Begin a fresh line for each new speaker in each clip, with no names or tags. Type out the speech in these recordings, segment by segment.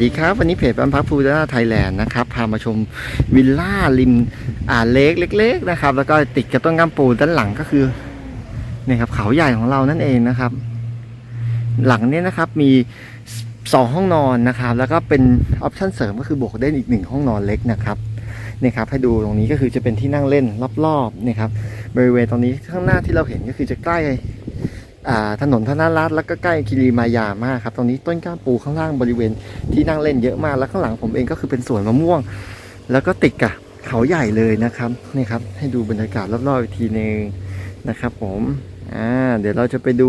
วัสดีครับวันนี้เพจบ้านพักฟูดาไทยแลนด์นะครับพามาชมวิลล่าริมอ่าเลกเล็ก ๆ นะครับ แล้วก็ติดกับต้นกำปูด้านหลังก็คือเนี่ยครับเขาใหญ่ของเรานั่นเองนะครับ หลังเนี้นะครับมีสองห้องนอนนะครับ แล้วก็เป็นออปชั่นเสริมก็คือบวกได้อีกหนึ่งห้องนอนเล็กนะครับเนี่ยครับให้ดูตรงนี้ก็คือจะเป็นที่นั่งเล่นรอบๆเนี่ยครับบริเวณตรงนี้ข้างหน้าที่เราเห็นก็คือจะใกล้ ถนนธนรัตน์แล้วก็ใกล้คิริมายามากครับตรงนี้ต้นกล้ามปูข้างล่างบริเวณที่นั่งเล่นเยอะมากแล้วข้างหลังผมเองก็คือเป็นสวนมะม่วง แล้วก็ติดกับเขาใหญ่เลยนะครับนี่ครับให้ดูบรรยากาศรอบๆอีกทีหนึงนะครับผมอ่าเดี๋ยวเราจะไปดู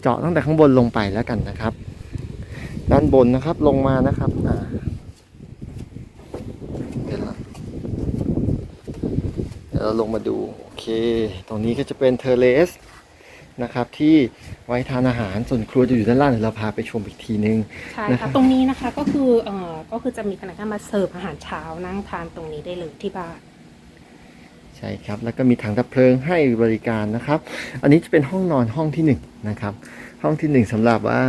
เจาะตั้งแต่ข้างบนลงไปแล้วกันนะครับ ด้านบนนะครับลงมานะครับอ่าเดี๋ยวเราลงมาดูโอเค ตรงนี้ก็จะเป็นเทเลส นะครับที่ไว้ทานอาหารส่วนครัวจะอยู่ด้านล่างเดี๋ยวเราพาไปชมอีกทีนึง
ใช่
นะครั
ค่ะ
บ
ตรงนี้นะคะก็คือเอ่อก็คือจะมีพนักงานมาเสิร์ฟอาหารเช้านั่งทานตรงนี้ได้เลยที่บ้าน
ใช่ครับ แล้วก็มีถังดับเพลิงให้บริการนะครับ อันนี้จะเป็นห้องนอนห้องที่หนึ่งนะครับ ห้องที่หนึ่งสำหรับว่า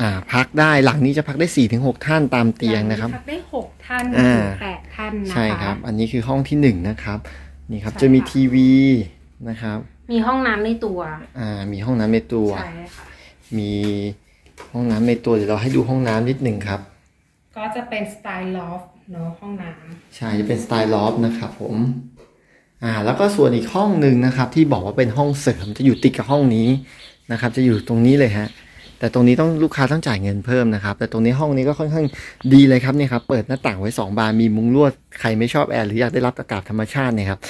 อ่า พักได้หลังนี้จะพักได้สี่ถึงหกท่านตามเตียงนะครับ
พักได้หกท่าน
อ่า
ถึงแปดท่านนะคะ
ใช่ครับ อันนี้คือห้องที่หนึ่งนะครับ นี่ครับ
ใช่
จะมี
ค่ะ
ทีวีนะครับ
มีห้องน้ำในตัว
อ่า มีห้องน้ำในตัว
ใช่ค่ะ
มีห้องน้ำในตัวเดี๋ยวเราให้ดูห้องน้ำนิดหนึ่งครับ
ก็จะเป็นสไตล์ลอฟเนาะห้องน้
ใช่จะเป็นสไตล์ลอฟนะครับผม อ่า แล้วก็ส่วนอีกห้องหนึ่งนะครับ ที่บอกว่าเป็นห้องเสริมจะอยู่ติดกับห้องนี้นะครับ จะอยู่ตรงนี้เลยฮะ แต่ตรงนี้ต้องลูกค้าต้องจ่ายเงินเพิ่มนะครับ แต่ตรงนี้ห้องนี้ก็ค่อนข้างดีเลยครับเนี่ยครับ เปิดหน้าต่างไว้2บานมีมุ้งลวด ใครไม่ชอบแอร์หรืออยากได้รับอากาศธรรมชาติเนี่ยครับ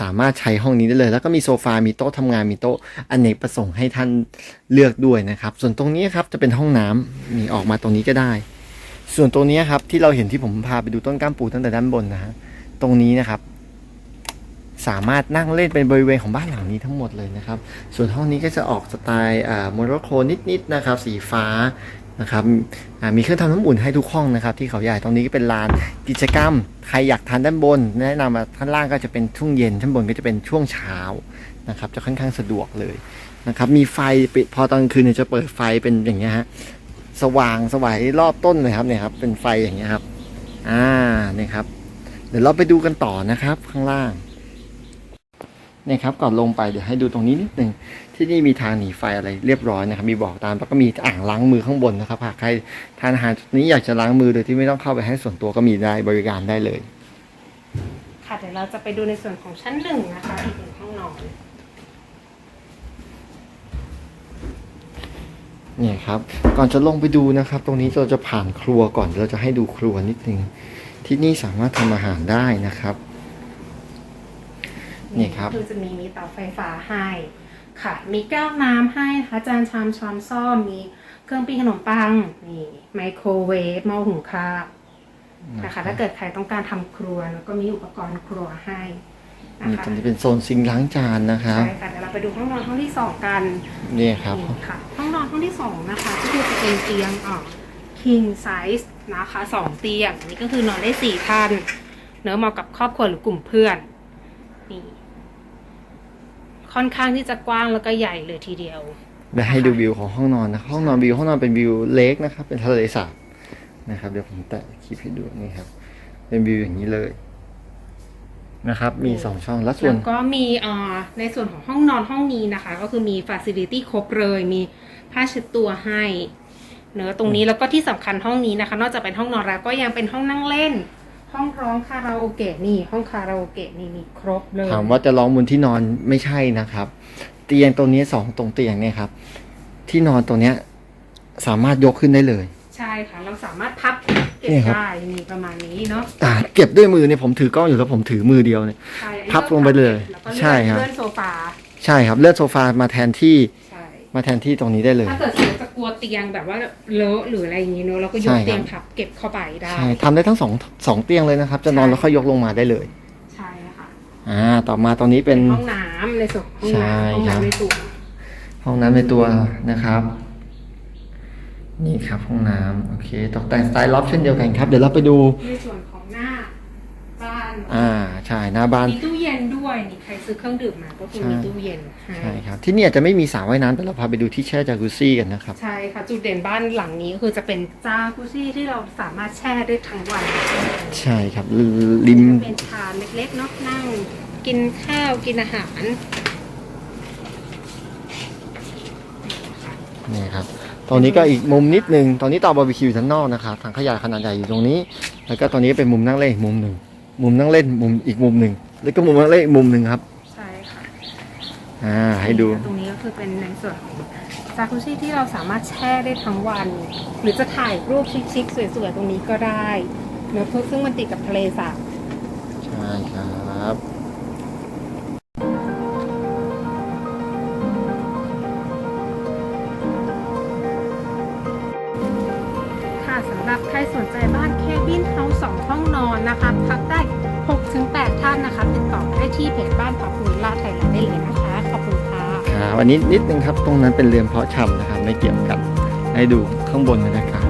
สามารถใช้ห้องนี้ได้เลย แล้วก็มีโซฟา มีโต๊ะทำงาน มีโต๊ะอเนกประสงค์ให้ท่านเลือกด้วยนะครับ ส่วนตรงนี้ครับจะเป็นห้องน้ำมีออกมาตรงนี้ก็ได้ ส่วนตรงนี้ครับที่เราเห็นที่ผมพาไปดูต้นกล้ามปูตั้งแต่ด้านบนนะฮะตรงนี้นะครับ สามารถนั่งเล่นเป็นบริเวณของบ้านหลังนี้ทั้งหมดเลยนะครับ ส่วนห้องนี้ก็จะออกสไตล์อ่าโมโรโครนิดๆนะครับ สีฟ้า นะครับมีเครื่องทำน้ำอุ่นให้ทุกห้องนะครับที่เขาใหญ่ตรงนี้ก็เป็นลานกิจกรรม ใครอยากทานด้านบน แนะนำมาข้างล่างก็จะเป็นช่วงเย็นข้างบนก็จะเป็นช่วงเช้านะครับจะค่อนข้างสะดวกเลยนะครับมีไฟปิดพอตอนกลางคืนเนี่ยจะเปิดไฟเป็นอย่างเงี้ยฮะสว่างสวัยรอบต้นเลยครับเนี่ยครับเป็นไฟอย่างเงี้ยครับอ่านี่ครับ เดี๋ยวเราไปดูกันต่อนะครับข้างล่าง นี่ครับก่อนลงไปเดี๋ยวให้ดูตรงนี้นิดนึงที่นี่มีทางหนีไฟอะไรเรียบร้อยนะครับ มีบอกตามแล้วก็มีอ่างล้างมือข้างบนนะครับหากใครทานอาหารจุดนี้อยากจะล้างมือโดยที่ไม่ต้องเข้าไปให้ส่วนตัวก็มีได้บริการได้เลยำ
ค่ะเดี๋ยวเราจะไปดูในส่วนของชั้นหนึ่งนะคะอีกหนึ่งห้องนอน
เนี่ยครับ ก่อนจะลงไปดูนะครับ ตรงนี้เราจะผ่านครัวก่อนเราจะให้ดูครัวนิดนึงที่นี่สามารถทำอาหารได้นะครับ นี่ครับ
คือจะมีมีเตาไฟฟ้าให้ค่ะ มีแก้วน้ำให้นะคะจานชามช้อนซ่อมมีเครื่องปิ้งขนมปังนี่ไมโครเวฟหม้อหุงข้าวนะคะถ้าเกิดใครต้องการทำครัวแล้วก็มีอุปกรณ์ครัวให้นะ
นี่
คะ
ตรงนี้เป็นโซนซิงค์ล้างจานนะครับ
ใช่ค่ะเดี๋ยวเราไปดูห้องนอนห้องที่สองกัน
นี่ครับ
นี่ค่ะห้องนอนห้องที่สองนะคะก็คือจะเป็นเตียงอ่า king size นะคะสองเตียงนี่ก็คือนอนได้สี่ท่านเนื้อะเหมาะกับครอบครัวหรือกลุ่มเพื่อนนี่ ค่อนข้างที่จะกว้างแล้วก็ใหญ่เลยทีเดียว
เดี๋ยวให้ดูวิวของห้องนอนนะห้องนอนวิวห้องนอนเป็นวิวเล็กนะครับ เป็นทะเลสาบนะครับ เดี๋ยวผมแตะคลิปให้ดูนี่ครับ เป็นวิวอย่างนี้เลยนะครับ มีสองช่องแล้วส่ว
แล้
น
วก็มีเอ่อในส่วนของห้องนอนห้องนี้นะคะ ก็คือมีฟ a ซิลิตี้ครบเลยมีผ้าเช็ดตัวให้เนอะตรงนี้แล้วก็ที่สำคัญห้องนี้นะคะ นอกจากเป็นห้องนอนแล้วก็ยังเป็นห้องนั่งเล่น ห้องร้องคาราโอเกะนี่ ห้องคาราโอเกะนี่มีครบเลย
ถามว่าจะร้องบนที่นอนไม่ใช่นะครับ เตียงตรงนี้สองตรงเตียงเนี่ยครับ ที่นอนตรงเนี้ยสามารถยกขึ้นได้เลย
ใช่ค่ะ เราสามารถพับเก็บ
นี่ครับ
ได้มีประมาณนี้เนาะ
อ่าเก็บด้วยมือเนี่ยผมถือกล้องอยู่แล้วผมถือมือเดียวเนี่ย
ใช่อันนี้
พับลงไปเลย
แล้วก็
ใช่ครับ
เลื่อนโซฟา
ใช่ครับเลื่อนโซฟามาแทนที่
ใช่
มาแทนที่ตรงนี้ได้เลย
ถ้าเกิดสมมติจะก ลัวเตียงแบบว่าเลอะหรืออะไรอย่างนี้เนอะเราก็ย
ใช่
ก
ครับ
เตียงพับเก็บเข้าไปได้
ใช่ทำได้ทั้งสองสองเตียงเลยนะครับ จะนอน
ใช่
แล้วค่อยยกลงมาได้เลย
ใช่ค่ะ
อ่า ต่อมาตรงนี้เป็น
ห้องน้ำในส่วนของห้อง
ใช่
น้ำห้อง
ครับ
น้ำในตัว
ห้องน้ำในตัวนะครับ นี่ครับห้องน้ำโอเค ตกแต่งสไตล์ล็อบเช่นเดียวกันครับ เดี๋ยวเราไปดู
ในส่วนของหน้าบ้าน
อ่าใช่หน้าบ้าน
มีตู้เย็น ด้วยด้วยนี่ใครซื้อเครื่องดื่มมาก็คือมี
ใช่
ตู้เย็นให้
ใช่ครับ ที่นี่อาจจะไม่มีสระว่ายน้ำแต่เราพาไปดูที่แช่จากุซี่กันนะครับ
ใช่ค่ะ จุดเด่นบ้านหลังนี้ก็คือจะเป็นจากุซี่ที่เราสามารถแช่ได้ทั้งวัน
ใช่ครับริม
จะเป็นชานเล็กๆเนาะนั่ง กินข้าวกินอาหาร
นี่ครับตรงนี้ก็อีกมุมนิดนึง ตอนนี้เตาบาร์บีคิวอยู่ด้านนอกนะครับถังขยะขนาดใหญ่อยู่ตรงนี้ แล้วก็ตอนนี้เป็นมุมนั่งเล่นอีกมุมหนึ่ง มุมนั่งเล่นมุมอีกมุมหนึ่งแล้วก็มุมนั่งเล่นอีกมุมหนึ่งครับ
ใช่ค่ะ
อ่าให้ดู
ตรงนี้ก็คือเป็นในส่วนของจากุซี่ที่เราสามารถแช่ได้ทั้งวัน หรือจะถ่ายรูปชิคๆสวยๆตรงนี้ก็ได้เนอะซึ่งมันติดกับทะเลสาบ
ใช่ครับ
ค่ะสำหรับใครสนใจบ้านเคบินเฮาส์สองห้องนอนนะคะพักได้6-8ท่านนะคะติดต่อได้ที่เพจบ้านพักภูล่าไทยแลนด์ได้เลยนะคะขอบคุณค่ะ
ครับอันนี้นิดนึงครับตรงนั้นเป็นเรือนเพาะชำนะครับ ไม่เกี่ยวกันให้ดูข้างบนบรรยากาศ